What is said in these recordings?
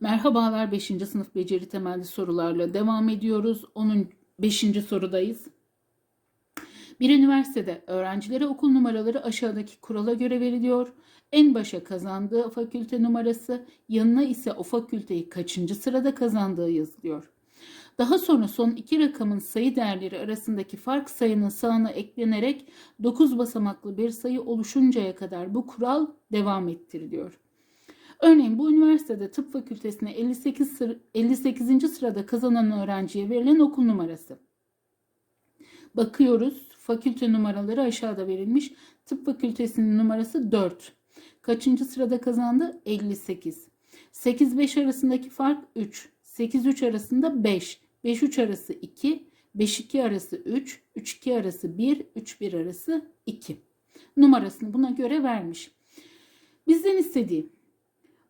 Merhabalar 5. sınıf beceri temelli sorularla devam ediyoruz. Onun 5. sorudayız. Bir üniversitede öğrencilere okul numaraları aşağıdaki kurala göre veriliyor. En başa kazandığı fakülte numarası, yanına ise o fakülteyi kaçıncı sırada kazandığı yazılıyor. Daha sonra son iki rakamın sayı değerleri arasındaki fark sayının sağına eklenerek 9 basamaklı bir sayı oluşuncaya kadar bu kural devam ettiriliyor. Örneğin bu üniversitede tıp fakültesine 58, sır- 58. sırada kazanan öğrenciye verilen okul numarası. Bakıyoruz. Fakülte numaraları aşağıda verilmiş. Tıp fakültesinin numarası 4. Kaçıncı sırada kazandı? 58. 8-5 arasındaki fark 3. 8-3 arasında 5. 5-3 arası 2. 5-2 arası 3. 3-2 arası 1. 3-1 arası 2. Numarasını buna göre vermiş. Bizden istediği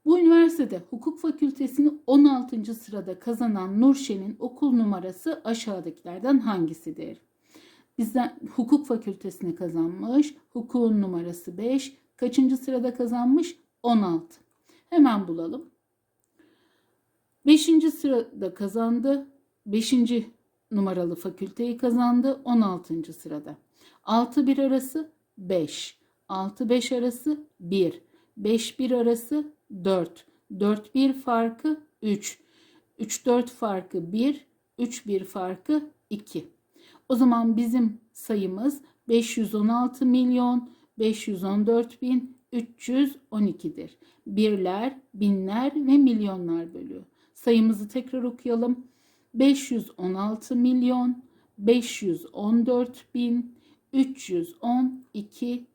bu üniversitede hukuk fakültesini 16. sırada kazanan Nurşen'in okul numarası aşağıdakilerden hangisidir? Bizden hukuk fakültesini kazanmış. Hukukun numarası 5. Kaçıncı sırada kazanmış? 16. Hemen bulalım. 5. sırada kazandı. 5. numaralı fakülteyi kazandı. 16. sırada. 6-1 arası 5. 6-5 arası 1. 5-1 arası 4. 4-1 farkı 3. 3-4 farkı 1. 3-1 farkı 2. O zaman bizim sayımız 516 milyon 514 bin 312'dir. Birler, binler ve milyonlar bölüyor. Sayımızı tekrar okuyalım. 516 milyon 514 bin 312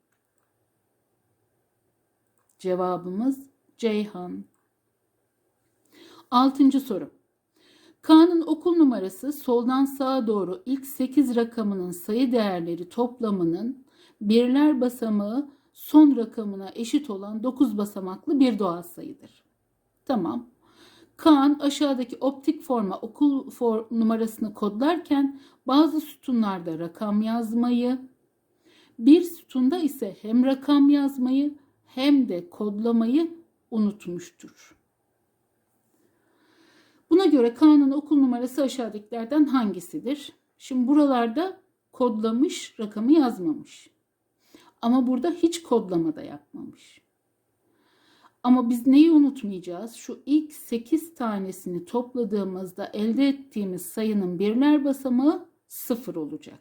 Cevabımız Ceyhan. Altıncı soru. Kaan'ın okul numarası soldan sağa doğru ilk 8 rakamının sayı değerleri toplamının birler basamağı son rakamına eşit olan 9 basamaklı bir doğal sayıdır. Tamam. Kaan aşağıdaki optik forma okul for numarasını kodlarken bazı sütunlarda rakam yazmayı, bir sütunda ise hem rakam yazmayı hem de kodlamayı unutmuştur. Buna göre Kaan'ın okul numarası aşağıdakilerden hangisidir? Şimdi buralarda kodlamış, rakamı yazmamış. Ama burada hiç kodlama da yapmamış. Ama biz neyi unutmayacağız? Şu ilk 8 tanesini topladığımızda elde ettiğimiz sayının birler basamağı 0 olacak.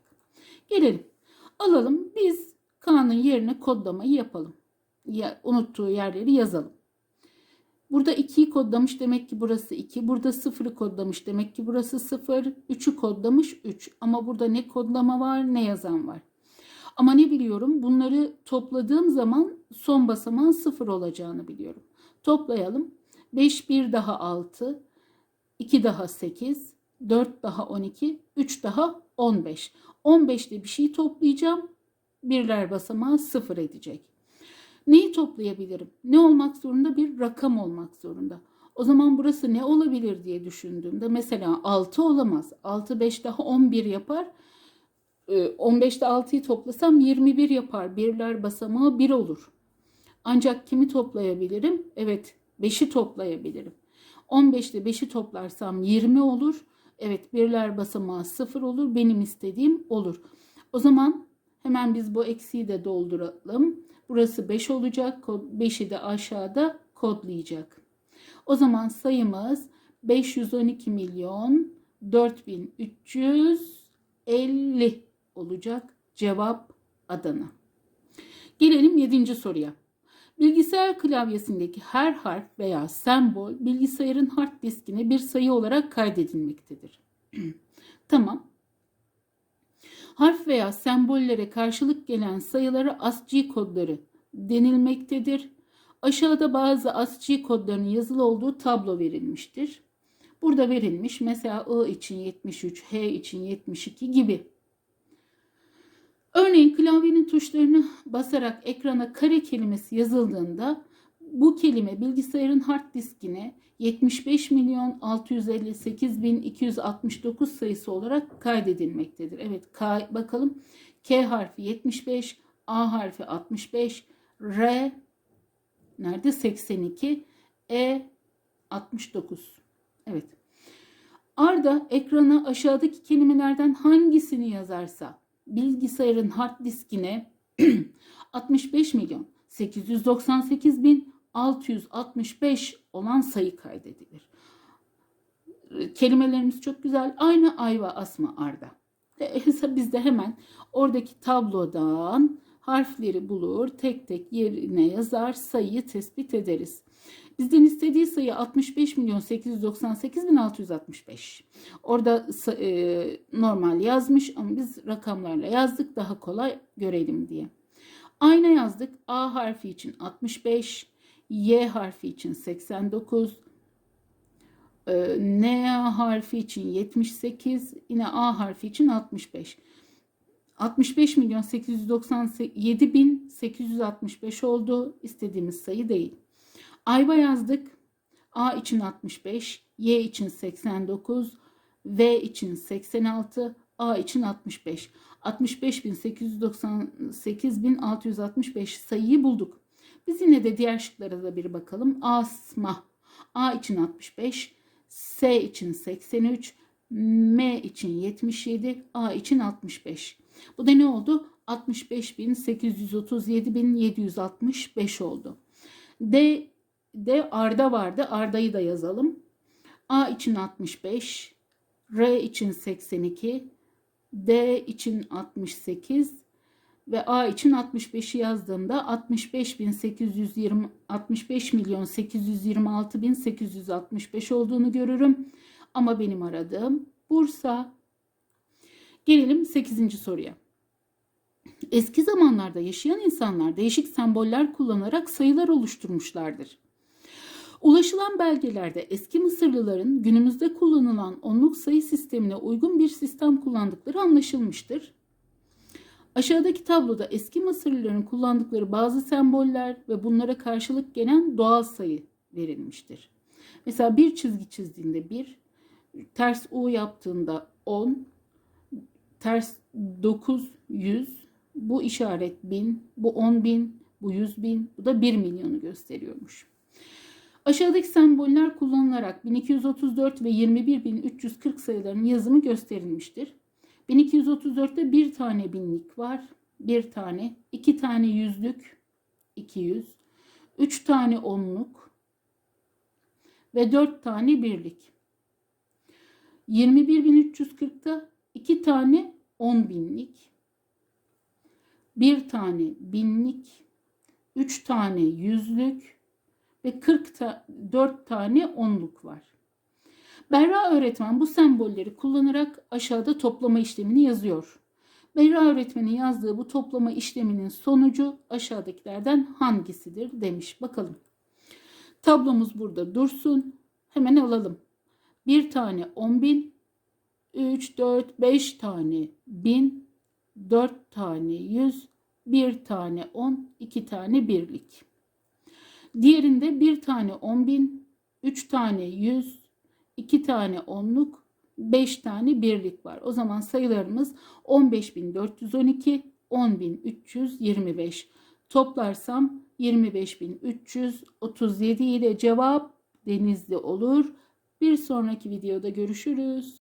Gelelim. Alalım biz Kaan'ın yerine kodlamayı yapalım. Ya, unuttuğu yerleri yazalım. Burada 2'yi kodlamış demek ki burası 2. Burada 0'ı kodlamış demek ki burası 0. 3'ü kodlamış 3. Ama burada ne kodlama var ne yazan var. Ama ne biliyorum? Bunları topladığım zaman son basamağın 0 olacağını biliyorum. Toplayalım. 5 1 daha 6. 2 daha 8. 4 daha 12. 3 daha 15. 15'te bir şey toplayacağım. Birler basamağı 0 edecek. Neyi toplayabilirim? Ne olmak zorunda? Bir rakam olmak zorunda. O zaman burası ne olabilir diye düşündüğümde mesela 6 olamaz. 6 5 daha 11 yapar. 15'te 6'yı toplasam 21 yapar. Birler basamağı 1 olur. Ancak kimi toplayabilirim? Evet 5'i toplayabilirim. 15'te 5'i toplarsam 20 olur. Evet birler basamağı 0 olur. Benim istediğim olur. O zaman hemen biz bu eksiği de dolduralım. Burası 5 olacak. 5'i de aşağıda kodlayacak. O zaman sayımız 512 milyon 4350 olacak. Cevap Adana. Gelelim 7. soruya. Bilgisayar klavyesindeki her harf veya sembol bilgisayarın hard diskine bir sayı olarak kaydedilmektedir. tamam. Harf veya sembollere karşılık gelen sayılara ASCII kodları denilmektedir. Aşağıda bazı ASCII kodlarının yazılı olduğu tablo verilmiştir. Burada verilmiş mesela I için 73, H için 72 gibi. Örneğin klavyenin tuşlarını basarak ekrana kare kelimesi yazıldığında bu kelime bilgisayarın hard diskine 75 milyon 658 bin 269 sayısı olarak kaydedilmektedir. Evet K, bakalım K harfi 75, A harfi 65, R nerede 82, E 69. Evet. Arda ekrana aşağıdaki kelimelerden hangisini yazarsa bilgisayarın hard diskine 65 milyon 898 bin 665 olan sayı kaydedilir. Kelimelerimiz çok güzel. Aynı ayva asma arda. E, Biz de hemen oradaki tablodan harfleri bulur, tek tek yerine yazar, sayıyı tespit ederiz. Bizden istediği sayı 65 milyon 898 bin 665. Orada e, normal yazmış ama biz rakamlarla yazdık daha kolay görelim diye. Ayna yazdık. A harfi için 65, Y harfi için 89, e, N harfi için 78, yine A harfi için 65. 65 milyon 897 bin 865 oldu. İstediğimiz sayı değil. Ayva yazdık. A için 65, Y için 89, V için 86, A için 65. 65.898.665 sayıyı bulduk. Biz yine de diğer şıklara da bir bakalım. Asma. A için 65, S için 83, M için 77, A için 65. Bu da ne oldu? 65.837.765 oldu. D, D Arda vardı. Arda'yı da yazalım. A için 65, R için 82, D için 68 ve A için 65'i yazdığımda 65.820 65 milyon 826 bin 865 olduğunu görürüm. Ama benim aradığım Bursa. Gelelim 8. soruya. Eski zamanlarda yaşayan insanlar değişik semboller kullanarak sayılar oluşturmuşlardır. Ulaşılan belgelerde eski Mısırlıların günümüzde kullanılan onluk sayı sistemine uygun bir sistem kullandıkları anlaşılmıştır. Aşağıdaki tabloda eski Mısırlıların kullandıkları bazı semboller ve bunlara karşılık gelen doğal sayı verilmiştir. Mesela bir çizgi çizdiğinde 1, ters U yaptığında 10, ters 9, 100, bu işaret 1000, bu 10 bin, bu 100 bin, bu da 1 milyonu gösteriyormuş. Aşağıdaki semboller kullanılarak 1234 ve 21340 sayılarının yazımı gösterilmiştir. 1234'te bir tane binlik var. Bir tane, iki tane yüzlük, 200, üç tane onluk ve dört tane birlik. 21340'ta iki tane on binlik, bir tane binlik, üç tane yüzlük, ve 44 tane onluk var. Berra öğretmen bu sembolleri kullanarak aşağıda toplama işlemini yazıyor. Berra öğretmenin yazdığı bu toplama işleminin sonucu aşağıdakilerden hangisidir demiş. Bakalım. Tablomuz burada dursun. Hemen alalım. Bir tane 10 bin, 3, 4, 5 tane 1000, 4 tane 100, bir tane 10, 2 tane birlik. Diğerinde bir tane 10 bin, 3 tane 100, 2 tane onluk, 5 tane birlik var. O zaman sayılarımız 15.412, 10.325. Toplarsam 25.337 ile cevap denizli olur. Bir sonraki videoda görüşürüz.